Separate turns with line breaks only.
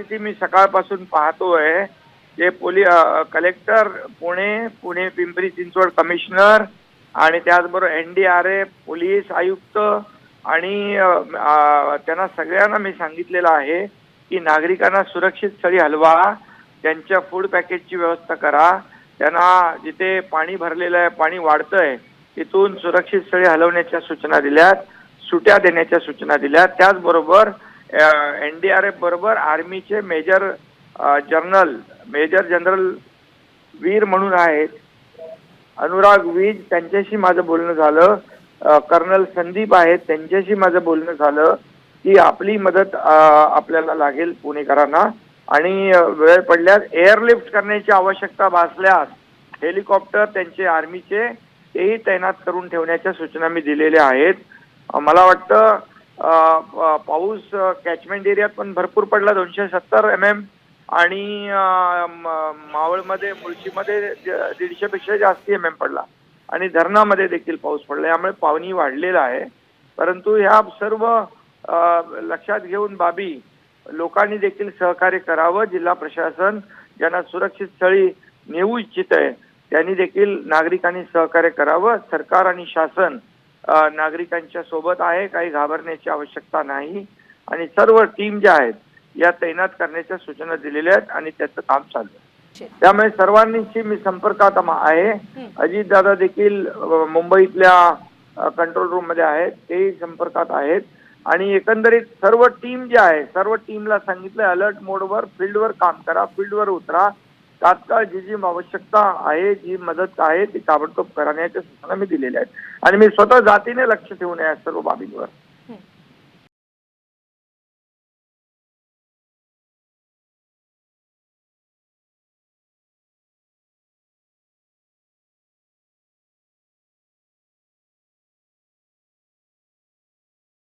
परिस्थिती मी सकाळपासून पाहतोय. जे पोली कलेक्टर पुणे पुणे पिंपरी चिंचवड कमिशनर आणि त्याचबरोबर N D R F police आयुक्त आणि त्यांना सगळ्यांना मी सांगितलेलं आहे की नागरिकांना सुरक्षित स्थळी हलवा त्यांच्या फूड पॅकेजची व्यवस्था करा त्यांना जिथे पाणी भरलेलं आहे पाणी वाढतंय तिथून सुरक्षित स्थळी हलवण्याच्या सूचना दिल्यात सुट्या देण्याच्या सूचना दिल्यात. त्याचबरोबर एन डी आर एफ बरोबर आर्मीचे major general major general Veer म्हणून आहेत. अनुराग वीज त्यांच्याशी माझं बोलणं झालं. कर्नल संदीप आहेत त्यांच्याशी माझं बोलणं झालं. की आपली मदत आपल्याला लागेल पुणेकरांना. आणि वेळ पडल्यास एअरलिफ्ट करण्याची आवश्यकता भासल्यास हेलिकॉप्टर त्यांचे आर्मीचे तेही तैनात करून ठेवण्याच्या सूचना मी दिलेल्या आहेत. मला वाटतं पाऊस कॅचमेंट एरियात पण भरपूर पडला दोनशे सत्तर एम एम आणि मावळमध्ये मुळशीमध्ये दीडशेपेक्षा जास्त एम एम पडला. आणि धरणामध्ये देखील पाऊस पडला. यामुळे पाणी वाढलेलं आहे. परंतु ह्या सर्व लक्षात घेऊन बाबी लोकांनी देखील सहकार्य करावं. जिल्हा प्रशासन ज्यांना सुरक्षित स्थळी नेऊ इच्छित आहे त्यांनी देखील नागरिकांनी सहकार्य करावं. सरकार आणि शासन नागरिकांच्या सोबत आहे काही घाबरण्याची आवश्यकता नाही. आणि सर्व टीम ज्या आहेत या तैनात करण्याच्या सूचना दिलेल्या आहेत आणि त्याचं काम चालू आहे. त्यामुळे सर्वांनीशी मी संपर्कात आहे. अजित दादा देखील मुंबईतल्या कंट्रोल रूममध्ये आहेत तेही संपर्कात आहेत. आणि एकंदरीत सर्व टीम जी आहे सर्व टीमला सांगितलं अलर्ट मोडवर फील्डवर काम करा फील्डवर उतरा. तात्काळ जी जी आवश्यकता आहे जी मदत आहे ती ताबडतोब करण्याच्या सूचना मी दिलेल्या आहेत. आणि मी स्वतः जातीने लक्ष ठेवून या सर्व बाबींवर.